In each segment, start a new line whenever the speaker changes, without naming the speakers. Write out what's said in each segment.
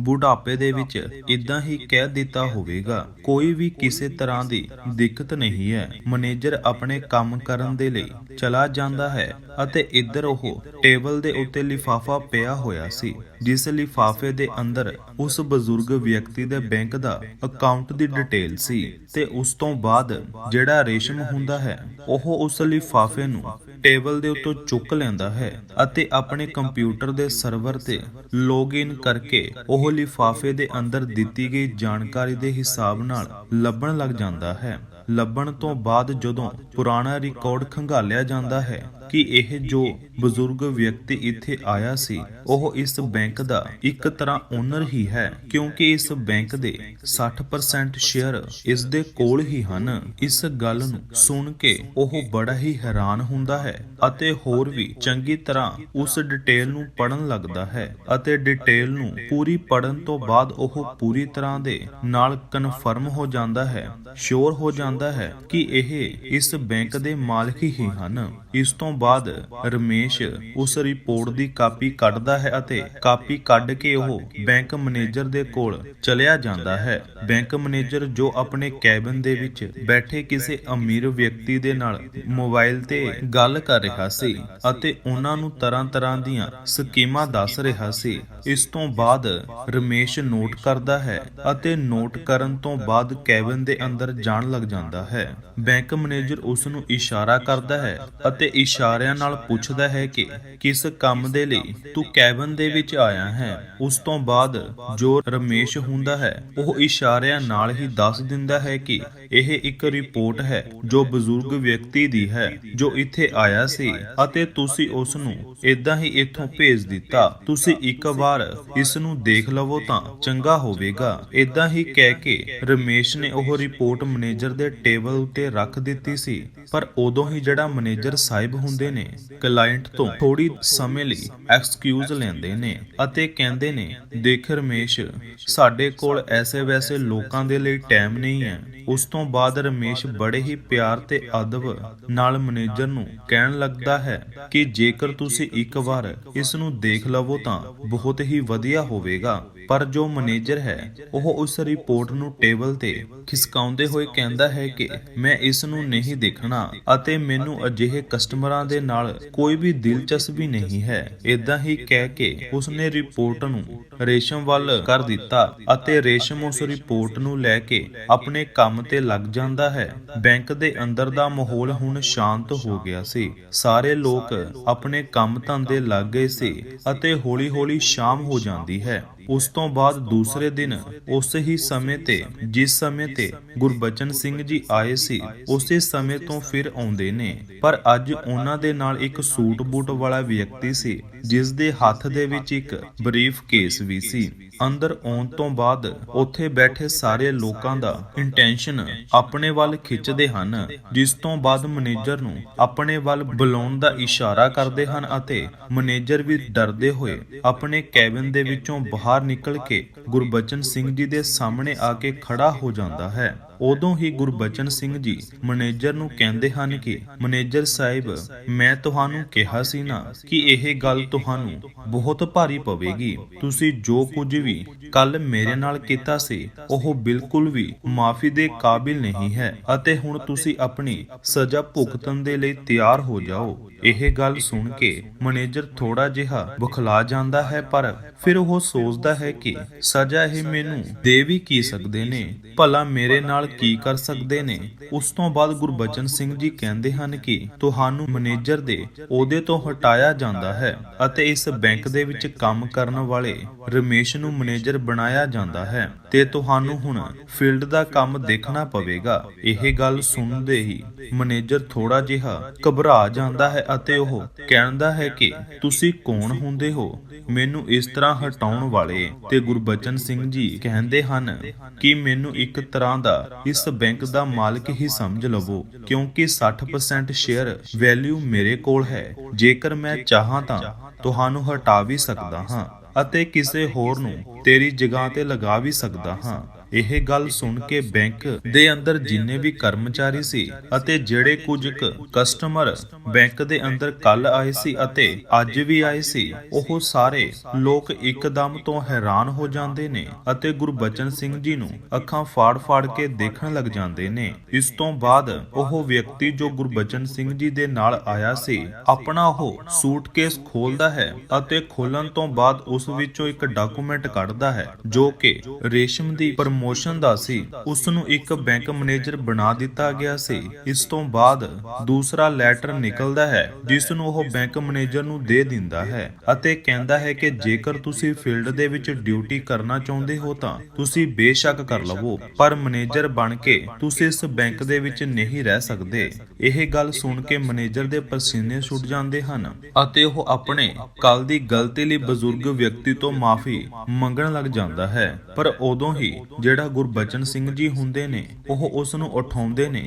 ਬੁਢਾਪੇ ਦੇ ਵਿੱਚ ਇਦਾਂ ਹੀ ਕਹਿ ਦਿੱਤਾ ਹੋਵੇਗਾ ਕੋਈ ਵੀ ਕਿਸੇ ਤਰ੍ਹਾਂ ਦੀ ਦਿੱਕਤ ਨਹੀਂ ਹੈ। ਮੈਨੇਜਰ ਆਪਣੇ ਕੰਮ ਕਰਨ ਦੇ ਲਈ ਚਲਾ ਜਾਂਦਾ ਹੈ ਅਤੇ ਇੱਧਰ ਉਹ ਟੇਬਲ ਦੇ ਉੱਤੇ ਲਿਫਾਫਾ ਪਿਆ ਹੋਇਆ ਸੀ ਜਿਸ ਲਿਫਾਫੇ ਦੇ ਅੰਦਰ ਉਸ ਬਜ਼ੁਰਗ ਵਿਅਕਤੀ ਦੇ ਬੈਂਕ ਦਾ ਅਕਾਊਂਟ ਦੀ ਡਿਟੇਲ ਸੀ ਤੇ ਉਸ ਤੋਂ ਬਾਅਦ ਜਿਹੜਾ ਰੇਸ਼ਮ ਹੁੰਦਾ ਹੈ ਉਹ ਉਸ ਲਿਫਾਫੇ ਨੂੰ ਟੇਬਲ ਦੇ ਉੱਤੋਂ ਚੁੱਕ ਲੈਂਦਾ ਹੈ ਅਤੇ ਆਪਣੇ ਕੰਪਿਊਟਰ ਦੇ ਸਰਵਰ ਤੇ ਲੌਗਇਨ ਕਰਕੇ ਉਹ ਲਿਫਾਫੇ ਦੇ ਅੰਦਰ ਦਿੱਤੀ ਗਈ ਜਾਣਕਾਰੀ ਦੇ ਹਿਸਾਬ ਨਾਲ ਲੱਭਣ ਲੱਗ ਜਾਂਦਾ ਹੈ। ਲੱਭਣ ਤੋਂ ਬਾਅਦ ਜਦੋਂ ਪੁਰਾਣਾ ਰਿਕਾਰਡ ਖੰਗਾਲਿਆ ਜਾਂਦਾ ਹੈ ਕਿ ਇਹ ਜੋ ਬਜ਼ੁਰਗ ਵਿਅਕਤੀ ਇੱਥੇ ਆਇਆ ਸੀ, ਉਹ ਇਸ ਬੈਂਕ ਦਾ ਇੱਕ ਤਰ੍ਹਾਂ ਓਨਰ ਹੀ ਹੈ, ਕਿਉਂਕਿ ਇਸ ਬੈਂਕ ਦੇ 60% ਸ਼ੇਅਰ ਇਸ ਦੇ ਕੋਲ ਹੀ ਹਨ। ਇਸ ਗੱਲ ਨੂੰ ਸੁਣ ਕੇ ਉਹ ਬੜਾ ਹੀ ਹੈਰਾਨ ਹੁੰਦਾ ਹੈ ਅਤੇ ਹੋਰ ਵੀ ਚੰਗੀ ਤਰ੍ਹਾਂ ਉਸ ਡਿਟੇਲ ਨੂੰ ਪੜਨ ਲੱਗਦਾ ਹੈ ਅਤੇ ਡਿਟੇਲ ਨੂੰ ਪੂਰੀ ਪੜਨ ਤੋਂ ਬਾਅਦ ਉਹ ਪੂਰੀ ਤਰ੍ਹਾਂ ਦੇ ਨਾਲ ਕਨਫਰਮ ਹੋ ਜਾਂਦਾ ਹੈ ਸ਼ੋਰ ਹੋ ਜਾਂਦਾ ਹੈ ਕਿ ਇਹ ਇਸ ਬੈਂਕ ਦੇ ਮਾਲਕ ਹੀ ਹਨ। ਇਸ ਤੋਂ ਬਾਅਦ ਰਮੇਸ਼ ਉਸ ਰਿਪੋਰਟ ਦੀ ਕਾਪੀ ਕੱਢਦਾ ਹੈ ਅਤੇ ਕਾਪੀ ਕੱਢ ਕੇ ਉਹ ਬੈਂਕ ਮੈਨੇਜਰ ਦੇ ਕੋਲ ਚਲਿਆ ਜਾਂਦਾ ਹੈ। ਬੈਂਕ ਮੈਨੇਜਰ ਜੋ ਆਪਣੇ ਕੈਬਨ ਦੇ ਵਿੱਚ ਬੈਠੇ ਕਿਸੇ ਅਮੀਰ ਵਿਅਕਤੀ ਦੇ ਨਾਲ ਮੋਬਾਈਲ ਤੇ ਗੱਲ ਕਰ ਰਿਹਾ ਸੀ ਅਤੇ ਉਹਨਾਂ ਨੂੰ ਤਰ੍ਹਾਂ-ਤਰ੍ਹਾਂ ਦੀਆਂ ਸਕੀਮਾਂ ਦੱਸ ਰਿਹਾ ਸੀ। ਇਸ ਤੋਂ ਬਾਅਦ ਰਮੇਸ਼ ਨੋਟ ਕਰਦਾ ਹੈ ਅਤੇ ਨੋਟ ਕਰਨ ਤੋਂ ਬਾਅਦ ਕੈਬਨ ਦੇ ਅੰਦਰ ਜਾਣ ਲੱਗ ਜਾਂਦਾ ਹੈ। ਬੈਂਕ ਮੈਨੇਜਰ ਉਸ ਨੂੰ ਇਸ਼ਾਰਾ ਕਰਦਾ ਹੈ ਅਤੇ ਇਸ਼ਾਰਿਆਂ ਨਾਲ ਪੁੱਛਦਾ ਹੈ ਕਿ ਕਿਸ ਕੰਮ ਦੇ ਲਈ ਤੂੰ ਕੈਬਨ ਦੇ ਵਿੱਚ ਆਇਆ ਹੈ? ਉਸ ਤੋਂ ਬਾਅਦ ਜੋ ਰਮੇਸ਼ ਹੁੰਦਾ ਹੈ, ਉਹ ਇਸ਼ਾਰਿਆਂ ਨਾਲ ਹੀ ਦੱਸ ਦਿੰਦਾ ਹੈ ਕਿ ਇਹ ਇੱਕ ਰਿਪੋਰਟ ਹੈ ਜੋ ਬਜ਼ੁਰਗ ਵਿਅਕਤੀ ਦੀ ਹੈ, ਜੋ ਇੱਥੇ ਆਇਆ ਸੀ ਅਤੇ ਤੁਸੀਂ ਉਸ ਨੂੰ ਇਦਾਂ ਹੀ ਇੱਥੋਂ ਭੇਜ ਦਿੱਤਾ। ਤੁਸੀਂ ਇੱਕ ਵਾਰ ਇਸ ਨੂੰ ਦੇਖ ਲਵੋ ਤਾਂ ਚੰਗਾ ਹੋਵੇਗਾ। ਇਦਾਂ ਹੀ ਕਹਿ ਕੇ ਰਮੇਸ਼ ਨੇ ਉਹ ਰਿਪੋਰਟ ਮੈਨੇਜਰ ਦੇ ਟੇਬਲ ਉੱਤੇ ਰੱਖ ਦਿੱਤੀ ਸੀ। ਪਰ ਉਦੋਂ ਹੀ ਜਿਹੜਾ ਮੈਨੇਜਰ ਸਾਹਿਬ ਹੁੰਦਾ ਨੇ। ਕਲਾਇੰਟ ਤੋਂ ਥੋੜੀ ਸਮੇਂ ਲਈ ਐਕਸਕਿਊਜ਼ ਲੈਂਦੇ ਨੇ ਅਤੇ ਕਹਿੰਦੇ ਨੇ, ਦੇਖ ਰਮੇਸ਼, ਸਾਡੇ ਕੋਲ ਐਸੇ ਵੈਸੇ ਲੋਕਾਂ ਦੇ ਲਈ ਟਾਈਮ ਨਹੀਂ ਹੈ। ਉਸ ਤੋਂ ਬਾਅਦ ਰਮੇਸ਼ ਬੜੇ ਹੀ ਪਿਆਰ ਤੇ ਅਦਬ ਨਾਲ ਮੈਨੇਜਰ ਨੂੰ ਕਹਿਣ ਲੱਗਦਾ ਹੈ ਕਿ ਜੇਕਰ ਤੁਸੀਂ ਇੱਕ ਵਾਰ ਇਸ ਨੂੰ ਦੇਖ ਲਵੋ ਤਾਂ ਬਹੁਤ ਹੀ ਵਧੀਆ ਹੋਵੇਗਾ। ਪਰ ਜੋ ਮੈਨੇਜਰ ਹੈ, ਉਹ ਉਸ ਰਿਪੋਰਟ ਨੂੰ ਟੇਬਲ ਤੇ ਖਿਸਕਾਉਂਦੇ ਹੋਏ ਕਹਿੰਦਾ ਹੈ ਕਿ ਮੈਂ ਇਸ ਨੂੰ ਨਹੀਂ ਦੇਖਣਾ ਅਤੇ ਮੈਨੂੰ ਅਜਿਹੇ ਕਸਟਮਰਾਂ ਦੇ ਨਾਲ ਕੋਈ ਵੀ ਦਿਲਚਸਪੀ ਨਹੀਂ ਹੈ। ਇਦਾਂ ਹੀ ਕਹਿ ਕੇ ਉਸਨੇ ਰਿਪੋਰਟ ਨੂੰ ਰੇਸ਼ਮ ਵੱਲ ਕਰ ਦਿੱਤਾ ਅਤੇ ਰੇਸ਼ਮ ਉਸ ਰਿਪੋਰਟ ਨੂੰ ਲੈ ਕੇ ਆਪਣੇ ਕੰਮ ਤੇ ਲੱਗ ਜਾਂਦਾ ਹੈ। ਬੈਂਕ ਦੇ ਅੰਦਰ ਦਾ ਮਾਹੌਲ ਹੁਣ ਸ਼ਾਂਤ ਹੋ ਗਿਆ ਸੀ। ਸਾਰੇ ਲੋਕ ਆਪਣੇ ਕੰਮ ਧੰਦੇ ਲੱਗ ਗਏ ਸੀ ਅਤੇ ਹੌਲੀ-ਹੌਲੀ ਸ਼ਾਮ ਹੋ ਜਾਂਦੀ ਹੈ। ਉਸ ਤੋਂ ਬਾਅਦ ਦੂਸਰੇ ਦਿਨ, ਉਸੇ ਹੀ ਸਮੇਂ ਤੇ, ਜਿਸ ਸਮੇਂ ਤੇ ਗੁਰਬਚਨ ਸਿੰਘ ਜੀ ਆਏ ਸੀ, ਉਸੇ ਸਮੇਂ ਤੋਂ ਫਿਰ ਆਉਂਦੇ ਨੇ। ਪਰ ਅੱਜ ਉਹਨਾਂ ਦੇ ਨਾਲ ਇੱਕ ਸੂਟ ਬੂਟ ਵਾਲਾ ਵਿਅਕਤੀ ਸੀ ਜਿਸ ਦੇ ਹੱਥ ਦੇ ਵਿੱਚ ਇੱਕ ਬਰੀਫ ਕੇਸ ਵੀ ਸੀ। ਅੰਦਰ ਆਉਣ ਤੋਂ ਬਾਅਦ ਉੱਥੇ ਬੈਠੇ ਸਾਰੇ ਲੋਕਾਂ ਦਾ ਇੰਟੈਂਸ਼ਨ ਆਪਣੇ ਵੱਲ ਖਿੱਚਦੇ ਹਨ, ਜਿਸ ਤੋਂ ਬਾਅਦ ਮੈਨੇਜਰ ਨੂੰ ਆਪਣੇ ਵੱਲ ਬੁਲਾਉਣ ਦਾ ਇਸ਼ਾਰਾ ਕਰਦੇ ਹਨ ਅਤੇ ਮੈਨੇਜਰ ਵੀ ਡਰਦੇ ਹੋਏ ਆਪਣੇ ਕੈਬਨ ਦੇ ਵਿੱਚੋਂ ਬਾਹਰ ਨਿਕਲ ਕੇ ਗੁਰਬਚਨ ਸਿੰਘ ਜੀ ਦੇ ਸਾਹਮਣੇ ਆ ਕੇ ਖੜਾ ਹੋ ਜਾਂਦਾ ਹੈ। ਉਦੋਂ ਹੀ ਗੁਰਬਚਨ ਸਿੰਘ ਜੀ ਮੈਨੇਜਰ ਨੂੰ ਕਹਿੰਦੇ ਹਨ ਕਿ, ਮੈਨੇਜਰ ਸਾਹਿਬ, ਮੈਂ ਤੁਹਾਨੂੰ ਕਿਹਾ ਸੀ ਨਾ ਕਿ ਇਹ ਗੱਲ ਤੁਹਾਨੂੰ ਬਹੁਤ ਭਾਰੀ ਪਵੇਗੀ। ਤੁਸੀਂ ਜੋ ਕੁਝ ਵੀ ਕੱਲ ਮੇਰੇ ਨਾਲ ਕੀਤਾ ਸੀ, ਉਹ ਬਿਲਕੁਲ ਵੀ ਮਾਫੀ ਦੇ ਕਾਬਿਲ ਨਹੀਂ ਹੈ ਅਤੇ ਹੁਣ ਤੁਸੀਂ ਆਪਣੀ ਸਜ਼ਾ ਭੁਗਤਣ ਦੇ ਲਈ ਤਿਆਰ ਹੋ ਜਾਓ। ਇਹ ਗੱਲ ਸੁਣ ਕੇ ਮੈਨੇਜਰ ਥੋੜਾ ਜਿਹਾ ਬੁਖਲਾ ਜਾਂਦਾ ਹੈ, ਪਰ ਫਿਰ ਉਹ ਸੋਚਦਾ ਹੈ ਕਿ ਸਜ਼ਾ ਇਹ ਮੈਨੂੰ ਦੇ ਵੀ ਕੀ ਸਕਦੇ ਨੇ? ਭਲਾ ਮੇਰੇ ਨਾਲ ਕੀ ਕਰ ਸਕਦੇ ਨੇ? ਉਸ ਤੋਂ ਬਾਅਦ ਗੁਰਬਚਨ ਸਿੰਘ ਜੀ ਕਹਿੰਦੇ ਹਨ ਕਿ ਤੁਹਾਨੂੰ ਮੈਨੇਜਰ ਦੇ ਅਹੁਦੇ ਤੋਂ ਹਟਾਇਆ ਜਾਂਦਾ ਹੈ ਅਤੇ ਇਸ ਬੈਂਕ ਦੇ ਵਿੱਚ ਕੰਮ ਕਰਨ ਵਾਲੇ ਰਮੇਸ਼ ਨੂੰ ਮੈਨੇਜਰ ਬਣਾਇਆ ਜਾਂਦਾ ਹੈ ਤੇ ਤੁਹਾਨੂੰ ਹੁਣ ਫੀਲਡ ਦਾ ਕੰਮ ਦੇਖਣਾ ਪਵੇਗਾ। ਇਹ ਗੱਲ ਸੁਣਦੇ ਹੀ ਮੈਨੇਜਰ ਥੋੜਾ ਜਿਹਾ ਘਬਰਾ ਜਾਂਦਾ ਹੈ ਅਤੇ ਉਹ ਕਹਿੰਦਾ ਹੈ ਕਿ ਤੁਸੀਂ ਕੌਣ ਹੁੰਦੇ ਹੋ? ਮੈਨੂੰ ਇਸ ਤਰ੍ਹਾਂ ਹਟਾਉਣ ਵਾਲੇ ਤੇ ਗੁਰਬਚਨ ਸਿੰਘ ਜੀ ਕਹਿੰਦੇ ਹਨ ਕਿ ਮੈਨੂੰ ਇੱਕ ਤਰ੍ਹਾਂ ਦਾ ਇਸ ਬੈਂਕ ਦਾ ਮਾਲਕ ਹੀ ਸਮਝ ਲਵੋ, ਕਿਉਂਕਿ 60% ਸ਼ੇਅਰ ਵੈਲਿਊ ਮੇਰੇ ਕੋਲ ਹੈ। ਜੇਕਰ ਮੈਂ ਚਾਹਾਂ ਤਾਂ ਤੁਹਾਨੂੰ ਹਟਾ ਵੀ ਸਕਦਾ ਹਾਂ ਅਤੇ ਕਿਸੇ ਹੋਰ ਨੂੰ ਤੇਰੀ ਜਗ੍ਹਾ ਤੇ ਲਗਾ ਵੀ ਸਕਦਾ ਹਾਂ। ਇਹ ਗੱਲ ਸੁਣ ਕੇ ਬੈਂਕ ਦੇ ਅੰਦਰ ਜਿੰਨੇ ਵੀ ਕਰਮਚਾਰੀ ਸੀ ਅਤੇ ਜਿਹੜੇ ਕੁਝ ਕਸਟਮਰ ਬੈਂਕ ਦੇ ਅੰਦਰ ਕੱਲ ਆਏ ਸੀ ਅਤੇ ਅੱਜ ਵੀ ਆਏ ਸੀ, ਉਹ ਸਾਰੇ ਲੋਕ ਇੱਕਦਮ ਤੋਂ ਹੈਰਾਨ ਹੋ ਜਾਂਦੇ ਨੇ ਅਤੇ ਗੁਰਬਚਨ ਸਿੰਘ ਜੀ ਨੂੰ ਅੱਖਾਂ ਫਾੜ-ਫਾੜ ਕੇ ਦੇਖਣ ਲੱਗ ਜਾਂਦੇ ਨੇ। ਇਸ ਤੋਂ ਬਾਅਦ ਉਹ ਵਿਅਕਤੀ ਜੋ ਗੁਰਬਚਨ ਸਿੰਘ ਜੀ ਦੇ ਨਾਲ ਆਇਆ ਸੀ, ਆਪਣਾ ਉਹ ਸੂਟਕੇਸ ਖੋਲਦਾ ਹੈ ਅਤੇ ਖੋਲਣ ਤੋਂ ਬਾਅਦ ਉਸ ਵਿੱਚੋਂ ਇੱਕ ਡਾਕੂਮੈਂਟ ਕੱਢਦਾ ਹੈ, ਜੋ ਕਿ ਰੇਸ਼ਮ ਦੀ ਪ੍ਰਮੋਸ਼ਨ ਦਾ ਸੀ। ਉਸ ਨੂੰ ਇੱਕ ਬੈਂਕ ਮੈਨੇਜਰ ਬਣਾ ਦਿੱਤਾ ਗਿਆ ਸੀ। ਇਸ ਤੋਂ ਬਾਅਦ ਦੂਸਰਾ ਲੈਟਰ ਨਿਕਲਦਾ ਹੈ ਜਿਸ ਨੂੰ ਉਹ ਬੈਂਕ ਮੈਨੇਜਰ ਨੂੰ ਦੇ ਦਿੰਦਾ ਹੈ ਅਤੇ ਕਹਿੰਦਾ ਹੈ ਕਿ ਜੇਕਰ ਤੁਸੀਂ ਫੀਲਡ ਦੇ ਵਿੱਚ ਡਿਊਟੀ ਕਰਨਾ ਚਾਹੁੰਦੇ ਹੋ ਤਾਂ ਤੁਸੀਂ ਬੇਸ਼ੱਕ ਕਰ ਲਵੋ, ਪਰ ਮੈਨੇਜਰ ਬਣ ਕੇ ਤੁਸੀਂ ਇਸ ਬੈਂਕ ਦੇ ਵਿੱਚ ਨਹੀਂ ਰਹਿ ਸਕਦੇ। ਇਹ ਗੱਲ ਸੁਣ ਕੇ ਮੈਨੇਜਰ ਦੇ ਪਸੀਨੇ ਛੁੱਟ ਜਾਂਦੇ ਹਨ ਅਤੇ ਉਹ ਆਪਣੇ ਕੱਲ ਦੀ ਗਲਤੀ ਲਈ ਬਜ਼ੁਰਗ ਵਿਅਕਤੀ ਤੋਂ ਮਾਫੀ ਮੰਗਣ ਲੱਗ ਜਾਂਦਾ ਹੈ। ਪਰ ਉਦੋਂ ਹੀ ਜਿਹੜਾ ਗੁਰਬਚਨ ਸਿੰਘ ਜੀ ਹੁੰਦੇ ਨੇ, ਉਹ ਉਸ ਨੂੰ ਉਠਾਉਂਦੇ ਨੇ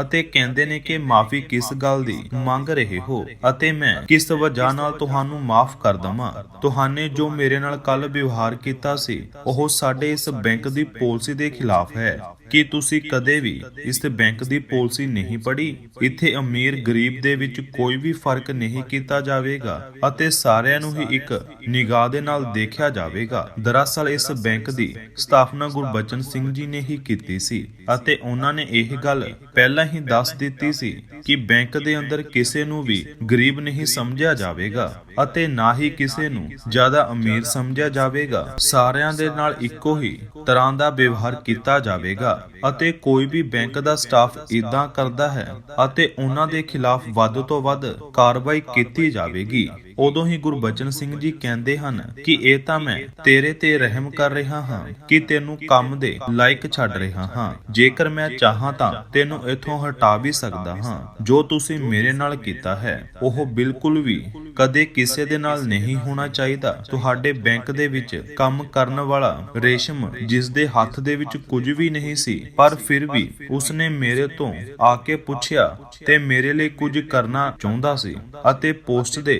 ਅਤੇ ਕਹਿੰਦੇ ਨੇ ਕਿ ਮਾਫੀ ਕਿਸ ਗੱਲ ਦੀ ਮੰਗ ਰਹੇ ਹੋ ਅਤੇ ਮੈਂ ਕਿਸ ਵਜ੍ਹਾ ਨਾਲ ਤੁਹਾਨੂੰ ਮਾਫ ਕਰ ਦਵਾਂ? ਤੁਹਾਨੇ ਜੋ ਮੇਰੇ ਨਾਲ ਕੱਲ ਵਿਵਹਾਰ ਕੀਤਾ ਸੀ, ਉਹ ਸਾਡੇ ਇਸ ਬੈਂਕ ਦੀ ਪਾਲਿਸੀ ਦੇ ਖਿਲਾਫ ਹੈ। ਕੀ ਤੁਸੀਂ ਕਦੇ ਵੀ ਇਸ ਬੈਂਕ ਦੀ ਪਾਲਿਸੀ ਨਹੀਂ ਪੜ੍ਹੀ? ਇੱਥੇ ਅਮੀਰ ਗਰੀਬ ਦੇ ਵਿੱਚ ਕੋਈ ਵੀ ਫ਼ਰਕ ਨਹੀਂ ਕੀਤਾ ਜਾਵੇਗਾ ਅਤੇ ਸਾਰਿਆਂ ਨੂੰ ਹੀ ਇੱਕ ਨਿਗਾਹ ਦੇ ਨਾਲ ਦੇਖਿਆ ਜਾਵੇਗਾ। ਦਰਅਸਲ ਇਸ ਬੈਂਕ ਦੀ ਸਥਾਪਨਾ ਗੁਰਬਚਨ ਸਿੰਘ ਜੀ ਨੇ ਹੀ ਕੀਤੀ ਸੀ ਅਤੇ ਉਹਨਾਂ ਨੇ ਇਹ ਗੱਲ ਪਹਿਲਾਂ ਹੀ ਦੱਸ ਦਿੱਤੀ ਸੀ ਕਿ ਬੈਂਕ ਦੇ ਅੰਦਰ ਕਿਸੇ ਨੂੰ ਵੀ ਗਰੀਬ ਨਹੀਂ ਸਮਝਿਆ ਜਾਵੇਗਾ। ਅਤੇ ਨਾ ਹੀ ਕਿਸੇ ਨੂੰ ਜ਼ਿਆਦਾ ਅਮੀਰ ਸਮਝਿਆ ਜਾਵੇਗਾ। ਸਾਰਿਆਂ ਦੇ ਨਾਲ ਇੱਕੋ ਹੀ ਤਰ੍ਹਾਂ ਦਾ ਵਿਵਹਾਰ ਕੀਤਾ ਜਾਵੇਗਾ ਅਤੇ ਕੋਈ ਵੀ ਬੈਂਕ ਦਾ ਸਟਾਫ ਇਦਾਂ ਕਰਦਾ ਹੈ ਅਤੇ ਉਹਨਾਂ ਦੇ ਖਿਲਾਫ ਵੱਧ ਤੋਂ ਵੱਧ ਕਾਰਵਾਈ ਕੀਤੀ ਜਾਵੇਗੀ। ਉਦੋਂ ਹੀ ਗੁਰਬਚਨ ਸਿੰਘ ਜੀ ਕਹਿੰਦੇ ਹਨ ਕਿ ਇਹ ਤਾਂ ਮੈਂ ਤੇਰੇ ਤੇ ਰਹਿਮ ਕਰ ਰਿਹਾ ਹਾਂ ਕਿ ਤੈਨੂੰ ਕੰਮ ਦੇ ਲਾਇਕ ਛੱਡ ਰਿਹਾ ਹਾਂ। ਜੇਕਰ ਮੈਂ ਚਾਹਾਂ ਤਾਂ ਤੈਨੂੰ ਇੱਥੋਂ ਹਟਾ ਵੀ ਸਕਦਾ ਹਾਂ। ਜੋ ਤੁਸੀਂ ਮੇਰੇ ਨਾਲ ਕੀਤਾ ਹੈ, ਉਹ ਬਿਲਕੁਲ ਵੀ ਕਦੇ ਕਿਸੇ ਦੇ ਨਾਲ ਨਹੀਂ ਹੋਣਾ ਚਾਹੀਦਾ। ਤੁਹਾਡੇ ਬੈਂਕ ਦੇ ਵਿੱਚ ਕੰਮ ਕਰਨ ਵਾਲਾ ਰੇਸ਼ਮ ਜਿਸ ਦੇ ਹੱਥ ਦੇ ਵਿੱਚ ਕੁਝ ਵੀ ਨਹੀਂ ਸੀ, ਪਰ ਫਿਰ ਵੀ ਉਸਨੇ ਮੇਰੇ ਤੋਂ ਆ ਕੇ ਪੁੱਛਿਆ ਤੇ ਮੇਰੇ ਲਈ ਕੁਝ ਕਰਨਾ ਚਾਹੁੰਦਾ ਸੀ ਅਤੇ ਪੋਸਟ ਦੇ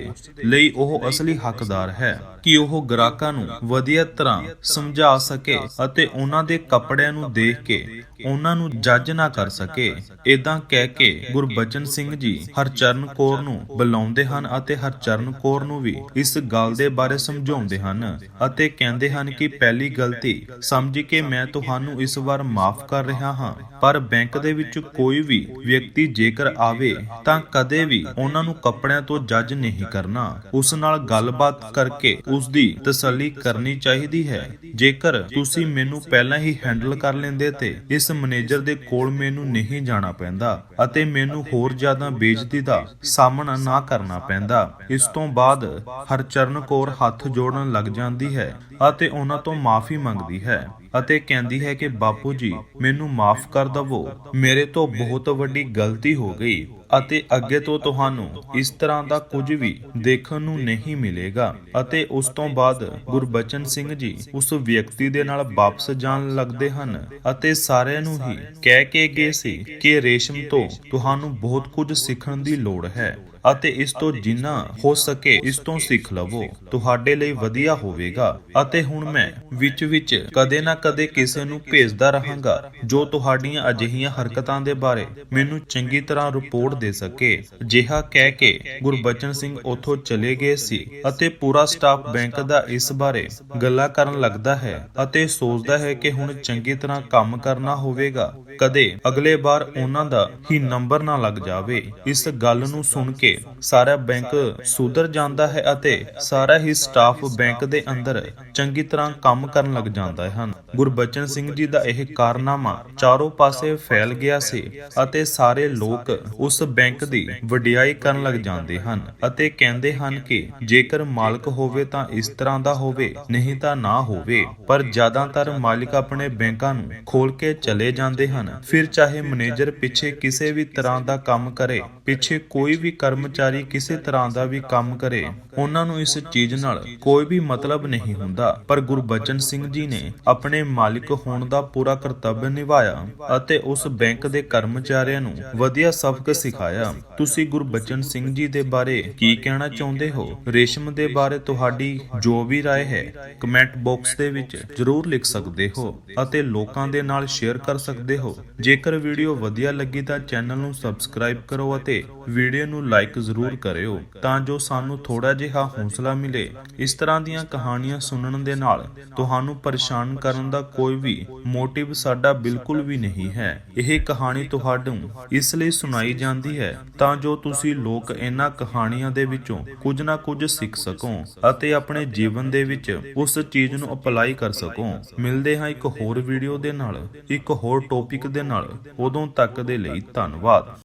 ਲਈ ਉਹ ਅਸਲੀ ਹੱਕਦਾਰ ਹੈ ਕਿ ਉਹ ਗ੍ਰਾਹਕਾਂ ਨੂੰ ਵਧੀਆ ਤਰ੍ਹਾਂ ਸਮਝਾ ਸਕੇ ਅਤੇ ਉਹਨਾਂ ਦੇ ਕੱਪੜਿਆਂ ਨੂੰ ਦੇਖ ਕੇ ਉਹਨਾਂ ਨੂੰ ਜੱਜ ਨਾ ਕਰ ਸਕੇ। ਇਦਾਂ ਕਹਿ ਕੇ ਗੁਰਬਚਨ ਸਿੰਘ ਜੀ ਹਰਚਰਨ ਕੌਰ ਨੂੰ ਬੁਲਾਉਂਦੇ ਹਨ ਅਤੇ ਹਰਚਰਨ ਕੌਰ ਨੂੰ ਵੀ ਇਸ ਗੱਲ ਦੇ ਬਾਰੇ ਸਮਝਾਉਂਦੇ ਹਨ ਅਤੇ ਕਹਿੰਦੇ ਹਨ ਕਿ ਪਹਿਲੀ ਗਲਤੀ ਸਮਝ ਕੇ ਮੈਂ ਤੁਹਾਨੂੰ ਇਸ ਵਾਰ ਮਾਫ ਕਰ ਰਿਹਾ ਹਾਂ, ਪਰ ਬੈਂਕ ਦੇ ਵਿੱਚ ਕੋਈ ਵੀ ਵਿਅਕਤੀ ਜੇਕਰ ਆਵੇ ਤਾਂ ਕਦੇ ਵੀ ਉਹਨਾਂ ਨੂੰ ਕੱਪੜਿਆਂ ਤੋਂ ਜੱਜ ਨਹੀਂ ਕਰਨਾ। ਉਸ ਨਾਲ ਗੱਲਬਾਤ ਕਰਕੇ ਉਸ ਦੀ ਤਸੱਲੀ ਕਰਨੀ ਚਾਹੀਦੀ ਹੈ। ਜੇਕਰ ਤੁਸੀਂ ਮੈਨੂੰ ਪਹਿਲਾਂ ਹੀ ਹੈਂਡਲ ਕਰ ਲੈਂਦੇ ਤੇ ਇਸ ਮੈਨੇਜਰ ਦੇ ਕੋਲ ਮੈਨੂੰ ਨਹੀਂ ਜਾਣਾ ਪੈਂਦਾ ਅਤੇ ਮੈਨੂੰ ਹੋਰ ਜ਼ਿਆਦਾ ਬੇਇੱਜ਼ਤੀ ਦਾ ਸਾਹਮਣਾ ਨਾ ਕਰਨਾ ਪੈਂਦਾ, ਇਸ ਤੋਂ ਬਾਅਦ ਹਰਚਰਨ ਕੌਰ ਹੱਥ ਜੋੜਨ ਲੱਗ ਜਾਂਦੀ ਹੈ ਅਤੇ ਉਹਨਾਂ ਤੋਂ ਮਾਫੀ ਮੰਗਦੀ ਹੈ ਅਤੇ ਕਹਿੰਦੀ ਹੈ ਕਿ ਬਾਪੂ ਜੀ, ਮੈਨੂੰ ਮਾਫ ਕਰ ਦਵੋ। ਮੇਰੇ ਤੋਂ ਬਹੁਤ ਵੱਡੀ ਗਲਤੀ ਹੋ ਗਈ। ਅਤੇ ਅੱਗੇ ਤੋਂ ਤੁਹਾਨੂੰ ਇਸ ਤਰ੍ਹਾਂ ਦਾ ਕੁਝ ਵੀ ਦੇਖਣ ਨੂੰ ਨਹੀਂ ਮਿਲੇਗਾ ਅਤੇ ਉਸ ਤੋਂ ਬਾਅਦ ਗੁਰਬਚਨ ਸਿੰਘ ਜੀ ਉਸ ਵਿਅਕਤੀ ਦੇ ਨਾਲ ਵਾਪਸ ਜਾਣ ਲੱਗਦੇ ਹਨ ਅਤੇ ਸਾਰਿਆਂ ਨੂੰ ਹੀ ਕਹਿ ਕੇ ਗਏ ਸੀ ਕਿ ਰੇਸ਼ਮ ਤੋਂ ਤੁਹਾਨੂੰ ਬਹੁਤ ਕੁਝ ਸਿੱਖਣ ਦੀ ਲੋੜ ਹੈ। ਅਤੇ ਇਸ ਤੋਂ ਜਿੰਨਾ ਹੋ ਸਕੇ ਇਸ ਤੋਂ ਸਿੱਖ ਲਵੋ। ਤੁਹਾਡੇ ਲਈ ਵਧੀਆ ਹੋਵੇਗਾ। ਅਤੇ ਹੁਣ ਮੈਂ ਵਿੱਚ ਵਿੱਚ ਕਦੇ ਨਾ ਕਦੇ ਕਿਸੇ ਨੂੰ ਭੇਜਦਾ ਰਹਾਂਗਾ ਜੋ ਤੁਹਾਡੀਆਂ ਅਜਿਹੀਆਂ ਹਰਕਤਾਂ ਦੇ ਬਾਰੇ ਮੈਨੂੰ ਚੰਗੀ ਤਰ੍ਹਾਂ ਰਿਪੋਰਟ ਦੇ ਸਕੇ। ਜਿਹਾ ਕਹਿ ਕੇ ਗੁਰਬਚਨ ਸਿੰਘ ਉੱਥੋਂ ਚਲੇ ਗਏ ਸੀ ਅਤੇ ਪੂਰਾ ਸਟਾਫ ਬੈਂਕ ਦਾ ਇਸ ਬਾਰੇ ਗੱਲਾਂ ਕਰਨ ਲੱਗਦਾ ਹੈ ਅਤੇ ਸੋਚਦਾ ਹੈ ਕਿ ਹੁਣ ਚੰਗੀ ਤਰ੍ਹਾਂ ਕੰਮ ਕਰਨਾ ਹੋਵੇਗਾ। ਕਦੇ ਅਗਲੇ ਵਾਰ ਉਹਨਾਂ ਦਾ ਹੀ ਨੰਬਰ ਨਾ ਲੱਗ ਜਾਵੇ। ਇਸ ਗੱਲ ਨੂੰ ਸੁਣ ਕੇ ਸਾਰਾ ਬੈਂਕ ਸੁਧਰ ਜਾਂਦਾ ਹੈ ਅਤੇ ਸਾਰਾ ਹੀ ਸਟਾਫ ਬੈਂਕ ਦੇ ਅੰਦਰ ਚੰਗੀ ਤਰ੍ਹਾਂ ਕੰਮ ਕਰਨ ਲੱਗ ਜਾਂਦਾ ਹਨ। ਗੁਰਬਚਨ ਸਿੰਘ ਜੀ ਦਾ ਇਹ ਕਾਰਨਾਮਾ ਚਾਰੋਂ ਪਾਸੇ ਫੈਲ ਗਿਆ ਸੀ ਅਤੇ ਸਾਰੇ ਲੋਕ ਉਸ ਬੈਂਕ ਦੀ ਵਡਿਆਈ ਕਰਨ ਲੱਗ ਜਾਂਦੇ ਹਨ ਅਤੇ ਕਹਿੰਦੇ ਹਨ ਕਿ ਜੇਕਰ ਮਾਲਕ ਹੋਵੇ ਤਾਂ ਇਸ ਤਰ੍ਹਾਂ ਦਾ ਹੋਵੇ, ਨਹੀਂ ਤਾਂ ਨਾ ਹੋਵੇ। ਪਰ ਜ਼ਿਆਦਾਤਰ ਮਾਲਿਕ ਆਪਣੇ ਬੈਂਕਾਂ ਨੂੰ ਖੋਲ ਕੇ ਚਲੇ ਜਾਂਦੇ ਹਨ। ਫਿਰ ਚਾਹੇ ਮੈਨੇਜਰ ਪਿੱਛੇ ਕਿਸੇ ਵੀ ਤਰ੍ਹਾਂ ਦਾ ਕੰਮ ਕਰੇ, ਪਿੱਛੇ ਕੋਈ ਵੀ ਕਰਮ ਕਰਮਚਾਰੀ ਕਿਸੇ ਤਰ੍ਹਾਂ ਦਾ ਵੀ ਕੰਮ ਕਰੇ ਉਹਨਾਂ ਨੂੰ ਇਸ ਚੀਜ਼ ਨਾਲ ਕੋਈ ਵੀ ਮਤਲਬ ਨਹੀਂ ਹੁੰਦਾ ਪਰ ਗੁਰਬਚਨ ਸਿੰਘ ਜੀ ਨੇ ਆਪਣੇ ਮਾਲਿਕ ਹੋਣ ਦਾ ਪੂਰਾ ਕਰਤੱਵ ਨਿਭਾਇਆ ਅਤੇ ਉਸ ਬੈਂਕ ਦੇ ਕਰਮਚਾਰੀਆਂ ਨੂੰ ਵਧੀਆ ਸਬਕ ਸਿਖਾਇਆ ਤੁਸੀਂ ਗੁਰਬਚਨ ਸਿੰਘ ਜੀ ਦੇ ਬਾਰੇ ਕੀ ਕਹਿਣਾ ਚਾਹੁੰਦੇ ਹੋ ਰੇਸ਼ਮ ਦੇ ਬਾਰੇ ਤੁਹਾਡੀ ਜੋ ਵੀ رائے ਹੈ ਕਮੈਂਟ ਬਾਕਸ ਦੇ ਵਿੱਚ ਜਰੂਰ ਲਿਖ ਸਕਦੇ ਹੋ ਅਤੇ ਲੋਕਾਂ ਦੇ ਨਾਲ ਸ਼ੇਅਰ ਕਰ ਸਕਦੇ ਹੋ ਜੇਕਰ ਵੀਡੀਓ ਵਧੀਆ ਲੱਗੀ ਤਾਂ ਚੈਨਲ ਨੂੰ ਸਬਸਕ੍ਰਾਈਬ ਕਰੋ ਅਤੇ ਵੀਡੀਓ ਨੂੰ ਲਾਈਕ ਜ਼ਰੂਰ ਕਰਿਓ, ਤਾਂ ਜੋ ਸਾਨੂੰ ਥੋੜਾ ਜਿਹਾ ਹੌਸਲਾ ਮਿਲੇ। ਇਸ ਤਰ੍ਹਾਂ ਦੀਆਂ ਕਹਾਣੀਆਂ ਸੁਣਨ ਦੇ ਨਾਲ ਤੁਹਾਨੂੰ ਪਰੇਸ਼ਾਨ ਕਰਨ ਦਾ ਕੋਈ ਵੀ ਮੋਟਿਵ ਸਾਡਾ ਬਿਲਕੁਲ ਵੀ ਨਹੀਂ ਹੈ। ਇਹ ਕਹਾਣੀ ਤੁਹਾਨੂੰ ਇਸ ਲਈ ਸੁਣਾਈ ਜਾਂਦੀ ਹੈ, ਤਾਂ ਜੋ ਤੁਸੀਂ ਲੋਕ ਇਹਨਾਂ ਕਹਾਣੀਆਂ ਦੇ ਵਿੱਚੋਂ ਕੁਝ ਨਾ ਕੁਝ ਸਿੱਖ ਸਕੋ ਅਤੇ ਆਪਣੇ ਜੀਵਨ ਦੇ ਵਿੱਚ ਉਸ ਚੀਜ਼ ਨੂੰ ਅਪਲਾਈ ਕਰ ਸਕੋ। ਮਿਲਦੇ ਹਾਂ ਇੱਕ ਹੋਰ ਵੀਡੀਓ ਦੇ ਨਾਲ, ਇੱਕ ਹੋਰ ਟੌਪਿਕ ਦੇ ਨਾਲ। ਉਦੋਂ ਤੱਕ ਦੇ ਲਈ ਧੰਨਵਾਦ।